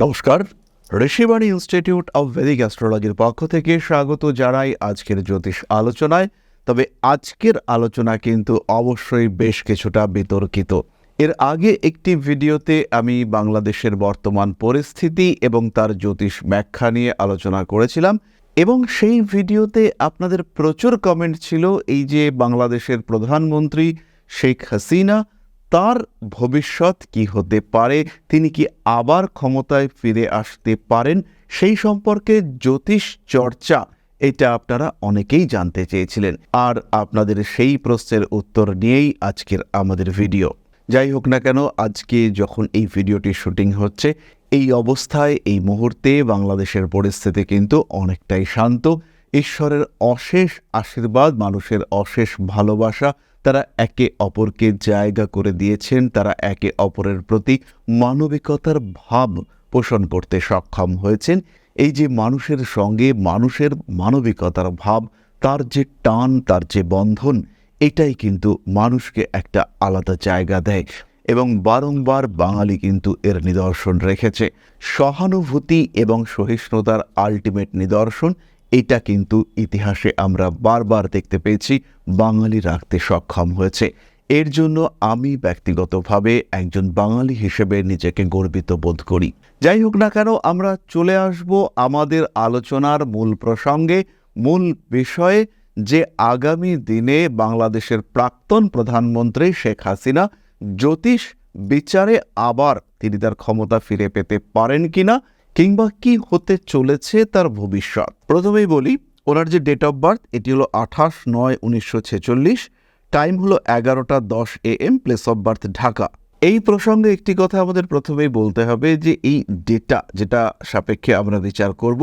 নমস্কার। Rishibani institute of Vedic অ্যাস্ট্রোলজির পক্ষ থেকে স্বাগত জানাই আজকের জ্যোতিষ আলোচনায়। তবে আজকের আলোচনা কিন্তু অবশ্যই বেশ কিছুটা বিতর্কিত। এর আগে একটি ভিডিওতে আমি বাংলাদেশের বর্তমান পরিস্থিতি এবং তার জ্যোতিষ ব্যাখ্যা নিয়ে আলোচনা করেছিলাম এবং সেই ভিডিওতে আপনাদের প্রচুর কমেন্ট ছিল এই যে বাংলাদেশের প্রধানমন্ত্রী শেখ হাসিনা তার ভবিষ্যৎ কি হতে পারে, তিনি কি আবার ক্ষমতায় ফিরে আসতে পারেন, সেই সম্পর্কে জ্যোতিষ চর্চা, এটা আপনারা অনেকেই জানতে চেয়েছিলেন। আর আপনাদের সেই প্রশ্নের উত্তর নিয়েই আজকের আমাদের ভিডিও। যাই হোক না কেন, আজকে যখন এই ভিডিওটি শুটিং হচ্ছে, এই অবস্থায়, এই মুহূর্তে বাংলাদেশের পরিস্থিতি কিন্তু অনেকটাই শান্ত। ঈশ্বরের অশেষ আশীর্বাদ, মানুষের অশেষ ভালোবাসা তারা একে অপরকে জায়গা করে দিয়েছেন, তারা একে অপরের প্রতি মানবিকতার ভাব পোষণ করতে সক্ষম হয়েছেন। এই যে মানুষের সঙ্গে মানুষের মানবিকতার ভাব, তার যে টান, তার যে বন্ধন, এটাই কিন্তু মানুষকে একটা আলাদা জায়গা দেয় এবং বারংবার বাঙালি কিন্তু এর নিদর্শন রেখেছে। সহানুভূতি এবং সহিষ্ণুতার আলটিমেট নিদর্শন এটা কিন্তু ইতিহাসে আমরা বারবার দেখতে পেয়েছি, বাঙালি রাখতে সক্ষম হয়েছে। এর জন্য আমি ব্যক্তিগতভাবে একজন বাঙালি হিসেবে নিজেকে গর্বিত বোধ করি। যাই হোক না কেন, আমরা চলে আসব আমাদের আলোচনার মূল প্রসঙ্গে, মূল বিষয়ে যে আগামী দিনে বাংলাদেশের প্রাক্তন প্রধানমন্ত্রী শেখ হাসিনা জ্যোতিষ বিচারে আবার তিনি তার ক্ষমতা ফিরে পেতে পারেন কিনা কিংবা কি হতে চলেছে তার ভবিষ্যৎ? প্রথমেই বলি, ওনার যে ডেট অফ বার্থ এটি হলো আঠাশ নয় উনিশশো ছেচল্লিশ টাইম হলো এগারোটা দশ A M place of birth Dhaka. এই প্রসঙ্গে একটি কথা আমাদের প্রথমেই বলতে হবে যে, এই ডেটা যেটা সাপেক্ষে আমরা বিচার করব,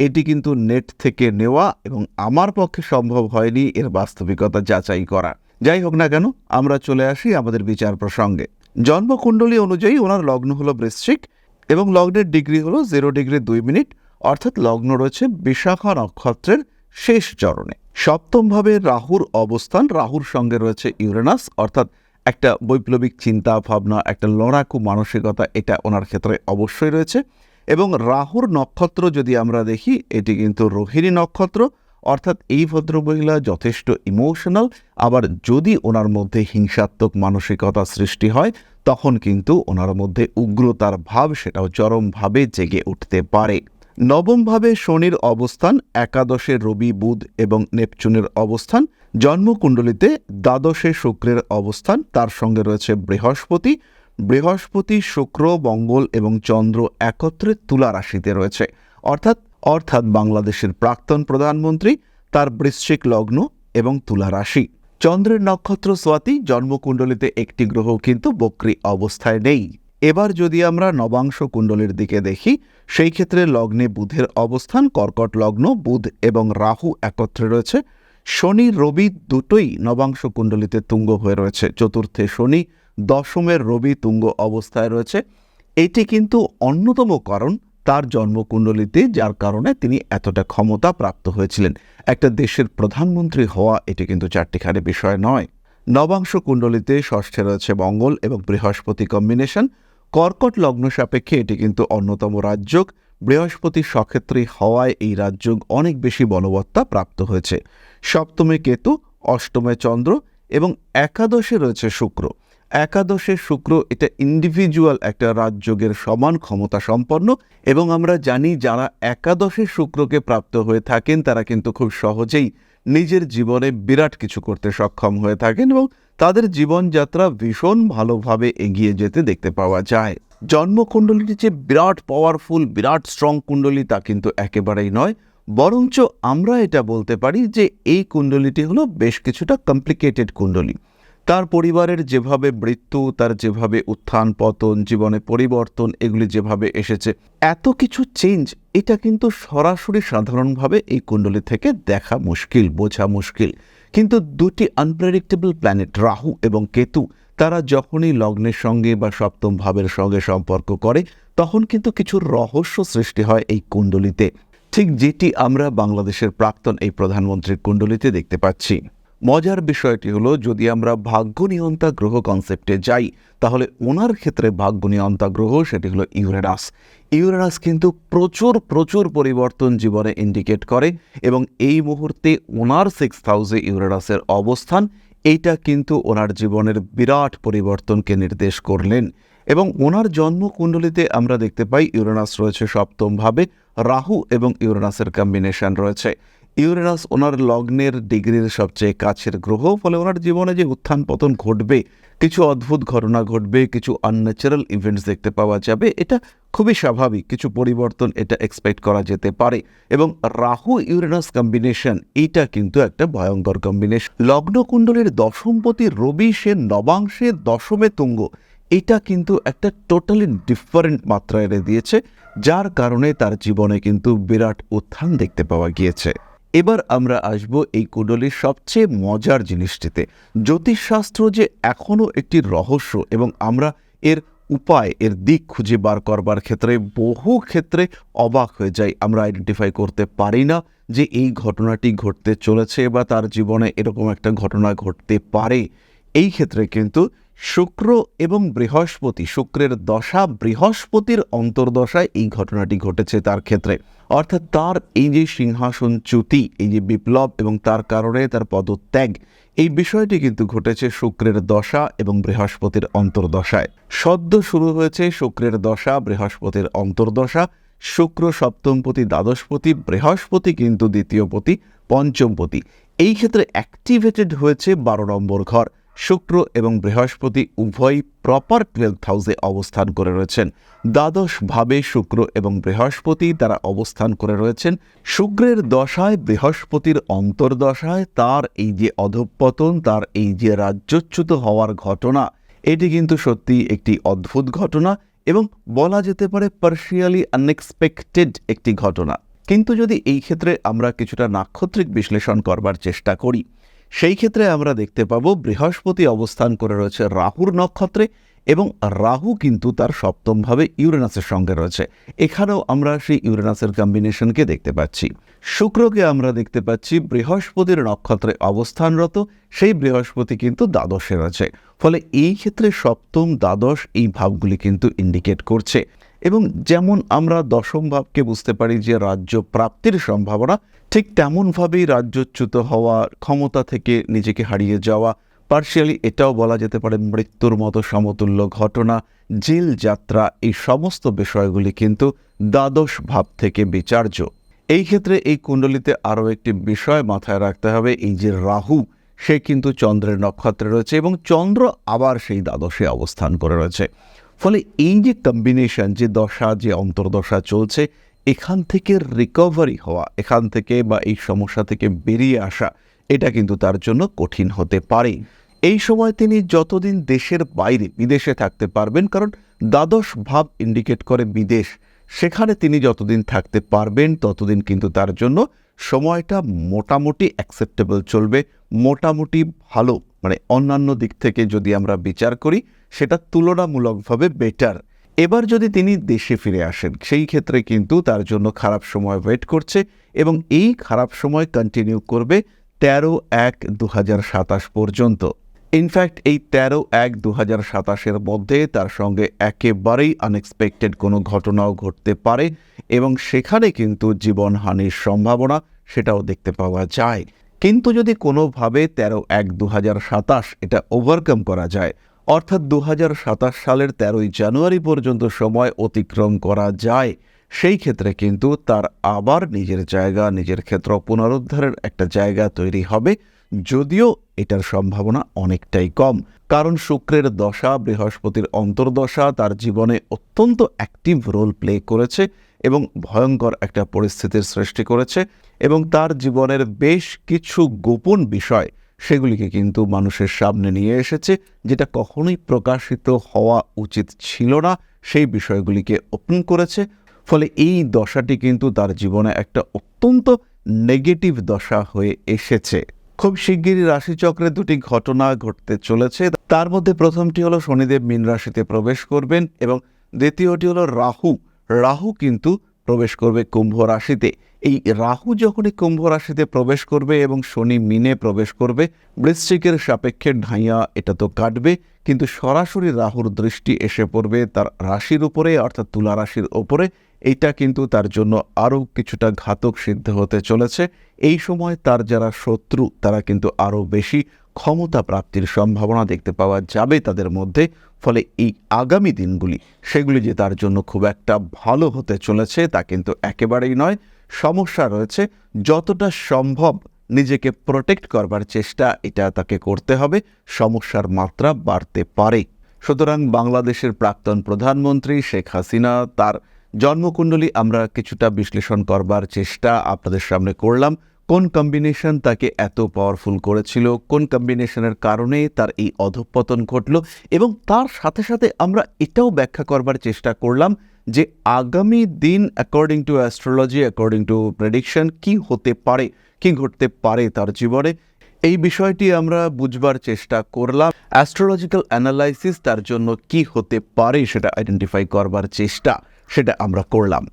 এটি কিন্তু নেট থেকে নেওয়া এবং আমার পক্ষে সম্ভব হয়নি এর বাস্তবিকতা যাচাই করা যাই হোক না কেন, আমরা চলে আসি আমাদের বিচার প্রসঙ্গে। জন্মকুণ্ডলী অনুযায়ী ওনার লগ্ন হলো বৃশ্চিক এবং লগ্নের ডিগ্রি হলো জিরো ডিগ্রি দুই মিনিট, অর্থাৎ লগ্ন রয়েছে বিশাখা নক্ষত্রের শেষ চরণে। সপ্তমভাবে রাহুর অবস্থান, রাহুর সঙ্গে রয়েছে ইউরেনাস, অর্থাৎ একটা বৈপ্লবিক চিন্তা ভাবনা, একটা লড়াকু মানসিকতা, এটা ওনার ক্ষেত্রে অবশ্যই রয়েছে। এবং রাহুর নক্ষত্র যদি আমরা দেখি, এটি কিন্তু রোহিণী নক্ষত্র, অর্থাৎ এই ভদ্রমহিলা যথেষ্ট ইমোশনাল আবার যদি ওনার মধ্যে হিংসাত্মক মানসিকতা সৃষ্টি হয় তখন কিন্তু ওনার মধ্যে উগ্রতার ভাব সেটাও চরমভাবে জেগে উঠতে পারে। নবমভাবে শনির অবস্থান, একাদশে রবি, বুধ এবং নেপচুনের অবস্থান, জন্মকুণ্ডলিতে দ্বাদশে শুক্রের অবস্থান, তার সঙ্গে রয়েছে বৃহস্পতি। বৃহস্পতি, শুক্র, মঙ্গল এবং চন্দ্র একত্রে তুলা রাশিতে রয়েছে। অর্থাৎ অর্থাৎ বাংলাদেশের প্রাক্তন প্রধানমন্ত্রী, তার বৃশ্চিক লগ্ন এবং তুলা রাশি। চন্দ্রের নক্ষত্র সোয়াতি জন্মকুণ্ডলিতে একটি গ্রহ কিন্তু বক্রী অবস্থায় নেই। এবার যদি আমরা নবাংশ কুণ্ডলীর দিকে দেখি, সেই ক্ষেত্রে লগ্নে বুধের অবস্থান, কর্কট লগ্ন, বুধ এবং রাহু একত্রে রয়েছে। শনি, রবি দুটোই নবাংশ কুণ্ডলিতে তুঙ্গ হয়ে রয়েছে। চতুর্থে শনি দশমের রবি তুঙ্গ অবস্থায় রয়েছে। এটি কিন্তু অন্যতম কারণ। তার জন্মকুণ্ডলিতে, যার কারণে তিনি এতটা ক্ষমতা প্রাপ্ত হয়েছিলেন। একটা দেশের প্রধানমন্ত্রী হওয়া এটি কিন্তু চারটিখানে বিষয় নয়। নবাংশ কুণ্ডলিতে ষষ্ঠে রয়েছে মঙ্গল এবং বৃহস্পতি কম্বিনেশন। কর্কট লগ্ন সাপেক্ষে এটি কিন্তু অন্যতম রাজ্যক বৃহস্পতি সক্ষেত্রী হওয়ায় এই রাজ্যক অনেক বেশি বলবত্তা প্রাপ্ত হয়েছে। সপ্তমে কেতু, অষ্টমে চন্দ্র এবং একাদশে রয়েছে শুক্র। একাদশে শুক্র এটা ইন্ডিভিজুয়াল একটা রাজযোগের সমান ক্ষমতা সম্পন্ন এবং আমরা জানি যারা একাদশে শুক্রকে প্রাপ্ত হয়ে থাকেন, তারা কিন্তু খুব সহজেই নিজের জীবনে বিরাট কিছু করতে সক্ষম হয়ে থাকেন এবং তাদের জীবনযাত্রা ভীষণ ভালোভাবে এগিয়ে যেতে দেখতে পাওয়া যায়। জন্মকুণ্ডলীটি যে বিরাট পাওয়ারফুল বিরাট স্ট্রং কুণ্ডলী তা কিন্তু একেবারেই নয়, বরঞ্চ আমরা এটা বলতে পারি যে এই কুণ্ডলীটি হলো বেশ কিছুটা কমপ্লিকেটেড কুণ্ডলী। তার পরিবারের যেভাবে মৃত্যু, তার যেভাবে উত্থান পতন, জীবনে পরিবর্তন, এগুলি যেভাবে এসেছে, এত কিছু চেঞ্জ এটা কিন্তু সরাসরি সাধারণভাবে এই কুণ্ডলী থেকে দেখা মুশকিল, বোঝা মুশকিল। কিন্তু দুটি আনপ্রেডিক্টেবল প্ল্যানেট রাহু এবং কেতু, তারা যখনই লগ্নের সঙ্গে বা সপ্তম ভাবের সঙ্গে সম্পর্ক করে, তখন কিন্তু কিছু রহস্য সৃষ্টি হয় এই কুণ্ডলিতে। ঠিক যেটি আমরা বাংলাদেশের প্রাক্তন এই প্রধানমন্ত্রীর কুণ্ডলিতে দেখতে পাচ্ছি। মজার বিষয়টি হলো, যদি আমরা ভাগ্য নিয়ন্তা গ্রহ কনসেপ্টে যাই, তাহলে ওনার ক্ষেত্রে ভাগ্য নিয়ন্তা গ্রহ সেটি হলো ইউরেনাস। ইউরেনাস কিন্তু প্রচুর প্রচুর পরিবর্তন জীবনে ইন্ডিকেট করে এবং এই মুহূর্তে ওনার সিক্স হাউসে ইউরেনাসের অবস্থান, এইটা কিন্তু ওনার জীবনের বিরাট পরিবর্তনকে নির্দেশ করলেন। এবং ওনার জন্মকুণ্ডলিতে আমরা দেখতে পাই, ইউরেনাস রয়েছে সপ্তমভাবে, রাহু এবং ইউরেনাসের কম্বিনেশন রয়েছে। ইউরেনাস ওনার লগ্নের ডিগ্রির সবচেয়ে কাছের গ্রহ, ফলে ওনার জীবনে যে উত্থান পতন ঘটবে, কিছু অদ্ভুত ঘটনা ঘটবে, কিছু আনন্যাচারাল ইভেন্টস দেখতে পাওয়া যাবে, এটা খুবই স্বাভাবিক, কিছু পরিবর্তন এটা এক্সপেক্ট করা যেতে পারে। এবং রাহু ইউরেনাস কম্বিনেশন এইটা কিন্তু একটা ভয়ঙ্কর কম্বিনেশন লগ্নকুণ্ডলীর দশমপতি রবি সে নবাংশে দশমে তুঙ্গ, এটা কিন্তু একটা টোটালি ডিফারেন্ট মাত্রা এনে দিয়েছে, যার কারণে তার জীবনে কিন্তু বিরাট উত্থান দেখতে পাওয়া গিয়েছে। এবার আমরা আসব এই কুণ্ডলীর সবচেয়ে মজার জিনিসটিতে। জ্যোতিষশাস্ত্র যে এখনও একটি রহস্য এবং আমরা এর উপায়, এর দিক খুঁজে বার করবার ক্ষেত্রে বহু ক্ষেত্রে অবাক হয়ে যাই। আমরা আইডেন্টিফাই করতে পারি না যে এই ঘটনাটি ঘটতে চলেছে বা তার জীবনে এরকম একটা ঘটনা ঘটতে পারে। এই ক্ষেত্রে কিন্তু শুক্র এবং বৃহস্পতি, শুক্রের দশা বৃহস্পতির অন্তর্দশায় এই ঘটনাটি ঘটেছে তার ক্ষেত্রে। অর্থাৎ তার এই যে সিংহাসন চ্যুতি, এই যে বিপ্লব এবং তার কারণে তার পদত্যাগ, এই বিষয়টি কিন্তু ঘটেছে শুক্রের দশা এবং বৃহস্পতির অন্তর্দশায়। সদ্য শুরু হয়েছে শুক্রের দশা, বৃহস্পতির অন্তর্দশা। শুক্র সপ্তমপতি, দ্বাদশপতি, বৃহস্পতি কিন্তু দ্বিতীয়পতি, পঞ্চমপতি। এই ক্ষেত্রে অ্যাক্টিভেটেড হয়েছে বারো নম্বর ঘর। শুক্র এবং বৃহস্পতি উভয়ই প্রপার টুয়েলভ হাউসে অবস্থান করে রয়েছেন। দ্বাদশ ভাবে শুক্র এবং বৃহস্পতি তারা অবস্থান করে রয়েছেন। শুক্রের দশায়, বৃহস্পতির অন্তর্দশায়, তার এই যে অধঃপতন, তার এই যে রাজ্যচ্যুত হওয়ার ঘটনা, এটি কিন্তু সত্যি একটি অদ্ভুত ঘটনা এবং বলা যেতে পারে পার্শিয়ালি আনএক্সপেক্টেড একটি ঘটনা। কিন্তু যদি এই ক্ষেত্রে আমরা কিছুটা নাক্ষত্রিক বিশ্লেষণ করবার চেষ্টা করি সেই ক্ষেত্রে আমরা দেখতে পাবো বৃহস্পতি অবস্থান করে রয়েছে রাহুর নক্ষত্রে এবং রাহু কিন্তু তার সপ্তমভাবে ইউরেনাসের সঙ্গে রয়েছে। এখানেও আমরা সেই ইউরেনাসের কম্বিনেশনকে দেখতে পাচ্ছি। শুক্রকে আমরা দেখতে পাচ্ছি বৃহস্পতির নক্ষত্রে অবস্থানরত, সেই বৃহস্পতি কিন্তু দ্বাদশে রয়েছে। ফলে এই ক্ষেত্রে সপ্তম, দ্বাদশ এই ভাবগুলি কিন্তু ইন্ডিকেট করছে। এবং যেমন আমরা দশম ভাবকে বুঝতে পারি যে রাজ্য প্রাপ্তির সম্ভাবনা ঠিক তেমনভাবেই রাজ্যচ্যুত হওয়া, ক্ষমতা থেকে নিজেকে হারিয়ে যাওয়া পার্শিয়ালি এটাও বলা যেতে পারে মৃত্যুর মতো সমতুল্য ঘটনা, জেল যাত্রা, এই সমস্ত বিষয়গুলি কিন্তু দ্বাদশ ভাব থেকে বিচার্য। এই ক্ষেত্রে এই কুণ্ডলিতে আরও একটি বিষয় মাথায় রাখতে হবে, এই যে রাহু, সে কিন্তু চন্দ্রের নক্ষত্রে রয়েছে এবং চন্দ্র আবার সেই দ্বাদশে অবস্থান করে রয়েছে। ফলে এই যে কম্বিনেশন যে দশা, যে অন্তর্দশা চলছে এখান থেকে রিকভারি হওয়া, এখান থেকে বা এই সমস্যা থেকে বেরিয়ে আসা, এটা কিন্তু তার জন্য কঠিন হতে পারে। এই সময় তিনি যতদিন দেশের বাইরে, বিদেশে থাকতে পারবেন, কারণ দ্বাদশ ভাব ইন্ডিকেট করে বিদেশ, সেখানে তিনি যতদিন থাকতে পারবেন, ততদিন কিন্তু তার জন্য সময়টা মোটামুটি অ্যাকসেপ্টেবল চলবে, মোটামুটি ভালো মানে অন্যান্য দিক থেকে যদি আমরা বিচার করি, সেটা তুলনামূলকভাবে বেটার এবার যদি তিনি দেশে ফিরে আসেন, সেই ক্ষেত্রে কিন্তু তার জন্য খারাপ সময় ওয়েট করছে এবং এই খারাপ সময় কন্টিনিউ করবে তেরো এক দু সাতাশ পর্যন্ত। ইনফ্যাক্ট এই তেরো এক দু হাজার সাতাশের মধ্যে তার সঙ্গে একেবারেই আনএক্সপেক্টেড কোনো ঘটনাও ঘটতে পারে এবং সেখানে কিন্তু জীবনহানির সম্ভাবনা সেটাও দেখতে পাওয়া যায়। কিন্তু যদি কোনোভাবে তেরো এক দু হাজার সাতাশ এটা ওভারকাম করা যায় অর্থাৎ দু সালের তেরোই জানুয়ারি পর্যন্ত সময় অতিক্রম করা যায়। সেই ক্ষেত্রে কিন্তু তার আবার নিজের জায়গা, নিজের ক্ষেত্র পুনরুদ্ধারের একটা জায়গা তৈরি হবে। যদিও এটার সম্ভাবনা অনেকটাই কম, কারণ শুক্রের দশা, বৃহস্পতির অন্তর্দশা তার জীবনে অত্যন্ত অ্যাক্টিভ রোল প্লে করেছে এবং ভয়ঙ্কর একটা পরিস্থিতির সৃষ্টি করেছে এবং তার জীবনের বেশ কিছু গোপন বিষয় সেগুলিকে কিন্তু মানুষের সামনে নিয়ে এসেছে, যেটা কখনোই প্রকাশিত হওয়া উচিত ছিল না। সেই বিষয়গুলিকে ওপেন করেছে। ফলে এই দশাটি কিন্তু তার জীবনে একটা অত্যন্ত নেগেটিভ দশা হয়ে এসেছে। খুব শিগগিরই রাশিচক্রে দুটি ঘটনা ঘটতে চলেছে। তার মধ্যে প্রথমটি হলো শনিদেব মীন রাশিতে প্রবেশ করবেন এবং দ্বিতীয়টি হলো রাহু। রাহু কিন্তু প্রবেশ করবে কুম্ভ রাশিতে। এই রাহু যখনই কুম্ভ রাশিতে প্রবেশ করবে এবং শনি মিনে প্রবেশ করবে, বৃশ্চিকের সাপেক্ষে ঢাইয়া এটা তো কাটবে, কিন্তু সরাসরি রাহুর দৃষ্টি এসে পড়বে তার রাশির উপরে অর্থাৎ তুলা রাশির ওপরে এইটা কিন্তু তার জন্য আরও কিছুটা ঘাতক সিদ্ধ হতে চলেছে। এই সময় তার যারা শত্রু, তারা কিন্তু আরও বেশি ক্ষমতা প্রাপ্তির সম্ভাবনা দেখতে পাওয়া যাবে তাদের মধ্যে। ফলে এই আগামী দিনগুলি, সেগুলি যে তার জন্য খুব একটা ভালো হতে চলেছে, তা কিন্তু একেবারেই নয়। সমস্যা রয়েছে, যতটা সম্ভব নিজেকে প্রোটেক্ট করবার চেষ্টা এটা তাকে করতে হবে। সমস্যার মাত্রা বাড়তে পারে। সুতরাং বাংলাদেশের প্রাক্তন প্রধানমন্ত্রী শেখ হাসিনা তার জন্মকুণ্ডলী আমরা কিছুটা বিশ্লেষণ করবার চেষ্টা আপনাদের সামনে করলাম। কোন কম্বিনেশন তাকে এত পাওয়ারফুল করেছিল? কোন কম্বিনেশনের কারণে তার এই অধঃপতন ঘটল? এবং তার সাথে সাথে আমরা এটাও ব্যাখ্যা করবার চেষ্টা করলাম যে আগামী দিন according to astrology according to prediction কি হতে পারে? কি ঘটতে পারে তার জীবনে? এই বিষয়টি আমরা বুঝবার চেষ্টা করলাম। অ্যাস্ট্রোলজিক্যাল অ্যানালাইসিস তার জন্য কি হতে পারে সেটা আইডেন্টিফাই করবার চেষ্টা। সেটা আমরা করলাম।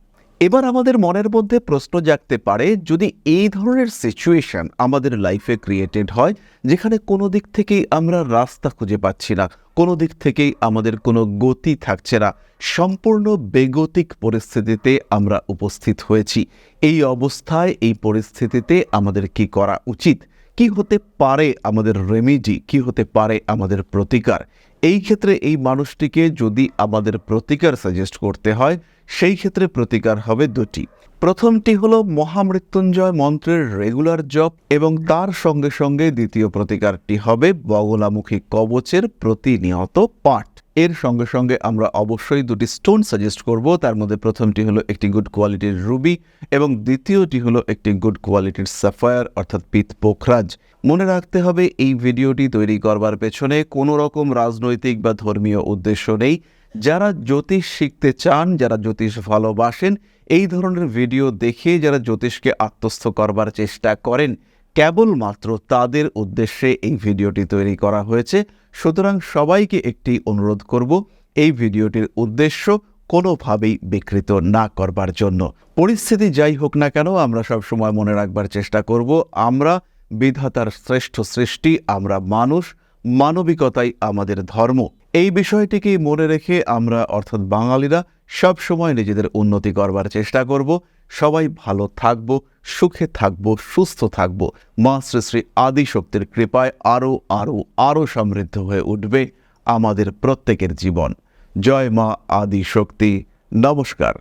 এবার আমাদের মনের মধ্যে প্রশ্ন জাগতে পারে, যদি এই ধরনের সিচুয়েশন আমাদের লাইফে ক্রিয়েটেড হয়, যেখানে কোনো দিক থেকেই আমরা রাস্তা খুঁজে পাচ্ছি না, কোনো দিক থেকেই আমাদের কোনো গতি থাকছে না, সম্পূর্ণ বেগতিক পরিস্থিতিতে আমরা উপস্থিত হয়েছি। এই অবস্থায়, এই পরিস্থিতিতে আমাদের কি করা উচিত? কি হতে পারে আমাদের রেমিডি কি হতে পারে আমাদের প্রতিকার? এই ক্ষেত্রে এই মানুষটিকে যদি আমাদের প্রতিকার সাজেস্ট করতে হয়, সেই ক্ষেত্রে প্রতিকার হবে দুটি। প্রথমটি হলো মহামৃত্যুঞ্জয় মন্ত্রের রেগুলার জপ এবং তার সঙ্গে সঙ্গে দ্বিতীয় প্রতিকারটি হবে বগলামুখী কবচের প্রতিনিয়ত পাঠ। এর সঙ্গে সঙ্গে আমরা অবশ্যই দুটি স্টোন সাজেস্ট করব। তার মধ্যে প্রথমটি হলো একটি গুড কোয়ালিটির রুবি এবং দ্বিতীয়টি হলো একটি গুড কোয়ালিটির সাফায়ার অর্থাৎ পিত পোখরাজ। মনে রাখতে হবে, এই ভিডিওটি তৈরি করবার পেছনে কোনো রকম রাজনৈতিক বা ধর্মীয় উদ্দেশ্য নেই। যারা জ্যোতিষ শিখতে চান, যারা জ্যোতিষ ভালোবাসেন, এই ধরনের ভিডিও দেখে যারা জ্যোতিষকে আত্মস্থ করবার চেষ্টা করেন কেবলমাত্র তাদের উদ্দেশ্যে এই ভিডিওটি তৈরি করা হয়েছে। সুতরাং সবাইকে একটি অনুরোধ করব, এই ভিডিওটির উদ্দেশ্য কোনোভাবেই বিকৃত না করবার জন্য। পরিস্থিতি যাই হোক না কেন, আমরা সব সময় মনে রাখবার চেষ্টা করব, আমরা বিধাতার শ্রেষ্ঠ সৃষ্টি, আমরা মানুষ, মানবিকতাই আমাদের ধর্ম। এই বিষয়টিকেই মনে রেখে আমরা, অর্থাৎ বাঙালিরা সব সময় নিজেদের উন্নতি করবার চেষ্টা করব। সবাই ভালো থাকব, সুখে থাকব, সুস্থ থাকব। মা শ্রী শ্রী আদিশক্তির কৃপায় আরও আরও আরও সমৃদ্ধ হয়ে উঠবে আমাদের প্রত্যেকের জীবন। জয় মা আদি শক্তি নমস্কার।